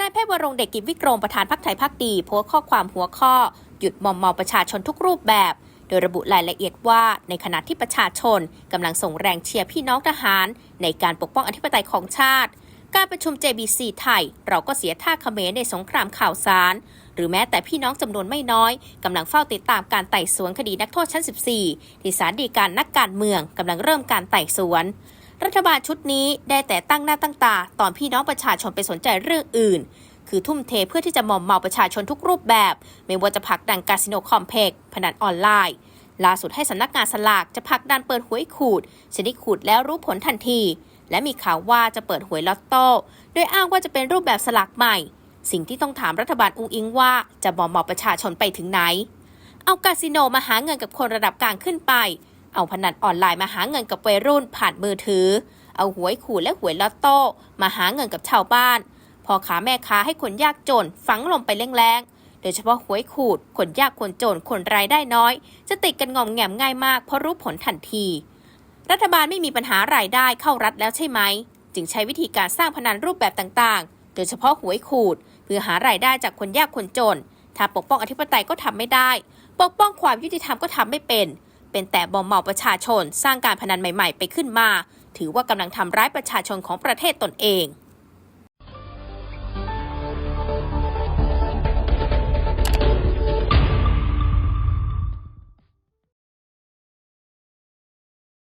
นายแพทย์วรงเดชกิจวิกรมประธานพักไทยพักดีโพสต์ข้อความหัวข้อ หยุดมอมเมาประชาชนทุกรูปแบบ โดยระบุรายละเอียดว่าในขณะที่ประชาชนกำลังส่งแรงเชียร์พี่น้องทหาร ในการปกป้องอธิปไตยของชาติ การประชุม JBC ไทย เราก็เสียท่าเขมรในสงครามข่าวสาร หรือแม้แต่พี่น้องจำนวนไม่น้อยกำลังเฝ้าติดตามการไต่สวนคดีนักโทษชั้น 14 ที่ศาลฎีการนักการเมืองกำลังเริ่มการไต่สวน รัฐบาลชุดนี้ได้แต่ตั้งหน้าตั้งตา ตอนพี่น้องประชาชนไปสนใจเรื่องอื่น คือทุ่มเทเพื่อที่จะมอมเมาประชาชนทุกรูปแบบ ไม่ว่าจะผลักดันคาสิโนคอมเพล็กซ์พนันออนไลน์ ล่าสุดให้สำนักงานสลากจะผลักดันเปิดหวยขูดชนิดขูดแล้วรู้ผลทันที และมีข่าวว่าจะเปิดหวยลอตโต้โดยอ้างว่าจะเป็นรูปแบบสลากใหม่ สิ่งที่ต้องถามรัฐบาลอุงอิงว่าจะมอมเมาประชาชนไปถึงไหน เอาคาสิโนมาหาเงินกับคนระดับกลางขึ้นไป เอาพนันออนไลน์มาหาเงินกับวัยรุ่นผ่านมือถือ เอาหวยขูดและหวยลอตโต้มาหาเงินกับชาวบ้านพอขาแม่ค้าให้คนยากจนฝังลมไปแรงๆ โดยเฉพาะหวยขูด คนยากคนจน คนรายได้น้อย จะติดกันงอมแงมง่ายมากเพราะรู้ผลทันที รัฐบาลไม่มีปัญหารายได้เข้ารัฐแล้วใช่ไหม จึงใช้วิธีการสร้างพนันรูปแบบต่างๆ โดยเฉพาะหวยขูด เพื่อหารายได้จากคนยากคนจน ถ้าปกป้องอธิปไตยก็ทำไม่ได้ ปกป้องความยุติธรรมก็ทำไม่เป็น เป็นแต่บอมเมาประชาชน สร้างการพนันใหม่ ๆ ไปขึ้นมา ถือว่ากำลังทำร้ายประชาชนของประเทศตนเอง